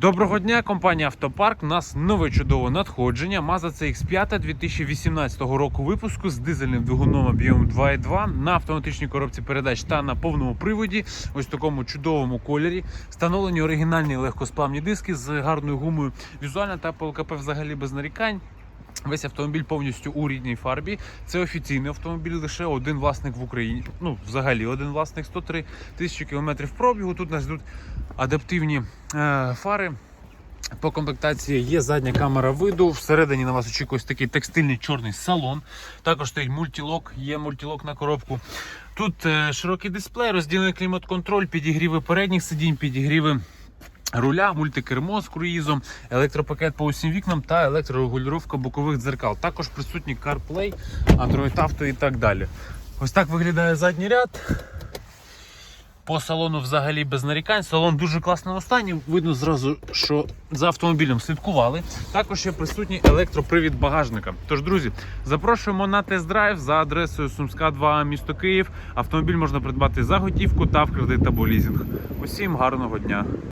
Доброго дня, компанія Автопарк. У нас нове чудове надходження. Mazda CX5 2018 року випуску з дизельним двигуном об'ємом 2.2 на автоматичній коробці передач та на повному приводі. Ось такому чудовому кольорі. Встановлені оригінальні легкосплавні диски з гарною гумою. Візуально та ПЛКП взагалі без нарікань. Весь автомобіль повністю у рідній фарбі. Це офіційний автомобіль, лише один власник в Україні. Ну, взагалі, один власник 103 тисячі кілометрів пробігу. Тут нас йдуть адаптивні е, фари. По комплектації є задня камера виду. Всередині на вас очікує такий текстильний чорний салон. Також стоїть мультілок, є мультілок на коробку. Тут е, широкий дисплей, розділений клімат-контроль, підігріви передніх сидінь, підігріви руля, мультикермо з круїзом, електропакет по усім вікнам та електрорегулювання бокових дзеркал. Також присутній CarPlay, Android Auto і так далі. Ось так виглядає задній ряд. По салону взагалі без нарікань. Салон дуже класному стані. Видно зразу, що за автомобілем слідкували. Також є присутній електропривід багажника. Тож, друзі, запрошуємо на тест-драйв за адресою Сумська 2, місто Київ. Автомобіль можна придбати за готівку та в кредит або лізинг. Усім гарного дня!